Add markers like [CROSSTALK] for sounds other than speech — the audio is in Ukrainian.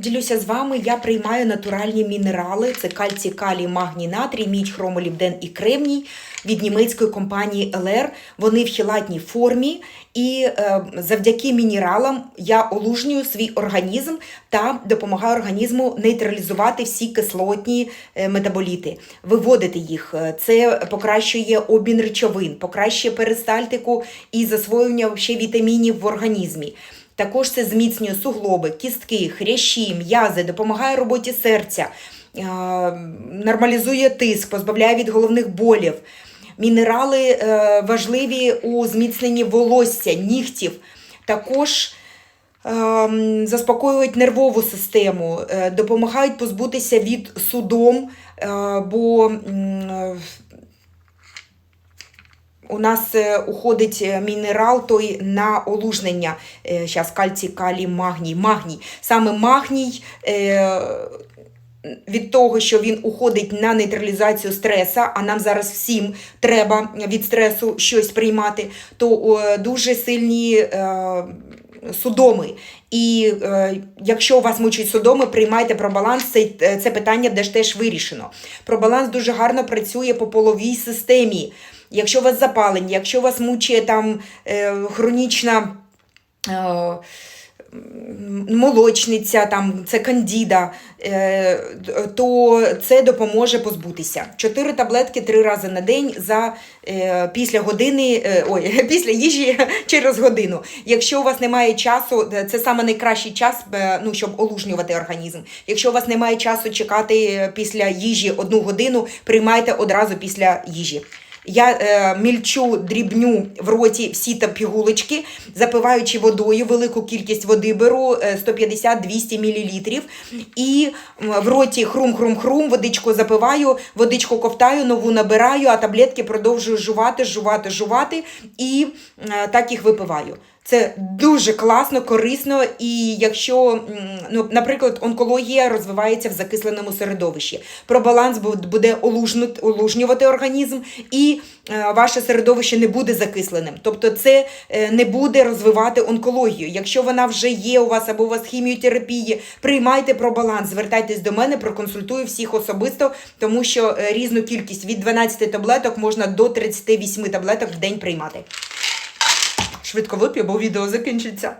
Ділюся з вами, я приймаю натуральні мінерали: це кальцій, калій, магній, натрій, мідь, хромолібден і кремній від німецької компанії LR. Вони в хілатній формі, і е, завдяки мінералам я олужнюю свій організм та допомагаю організму нейтралізувати всі кислотні е, метаболіти, виводити їх. Е, Це покращує обмін речовин, покращує перистальтику і засвоєння вітамінів в організмі. Також це зміцнює суглоби, кістки, хрящі, м'язи, допомагає роботі серця, е, нормалізує тиск, позбавляє від головних болів. Мінерали е, важливі у зміцненні волосся, нігтів. Також ем, заспокоюють нервову систему, е, допомагають позбутися від судом, е, бо у нас е, уходить е, мінерал той на олужнення. Зараз кальцій, калій, магній. Магній. Саме магній. Е, від того, що він уходить на нейтралізацію стреса, а нам зараз всім треба від стресу щось приймати, то е, дуже сильні е, судоми. І е, якщо у вас мучать судоми, приймайте пробаланс, це, це питання ж теж вирішено. Про баланс дуже гарно працює по половій системі. Якщо у вас запалення, якщо у вас мучає там е, хронічна. Е, молочниця, там це кандіда, е, то це допоможе позбутися. Чотири таблетки три рази на день за е, після години, е, ой, [LAUGHS] після їжі через годину. Якщо у вас немає часу, це саме найкращий час, ну, щоб олужнювати організм. Якщо у вас немає часу чекати після їжі одну годину, приймайте одразу після їжі. Я е, мільчу дрібню в роті всі та пігулочки, запиваючи водою, велику кількість води беру е, 150-200 мл. І в роті хрум-хрум-хрум, водичку запиваю, водичку ковтаю, нову набираю, а таблетки продовжую жувати, жувати, жувати і е, так їх випиваю. Це дуже класно, корисно, і якщо, ну, наприклад, онкологія розвивається в закисленому середовищі, про баланс бу- буде олужнювати організм, і е, ваше середовище не буде закисленим. Тобто це е, не буде розвивати онкологію. Якщо вона вже є у вас або у вас хіміотерапії, приймайте про баланс, звертайтесь до мене, проконсультую всіх особисто, тому що е, різну кількість від 12 таблеток можна до 38 таблеток в день приймати. Швидко вип'ю, бо відео закінчиться.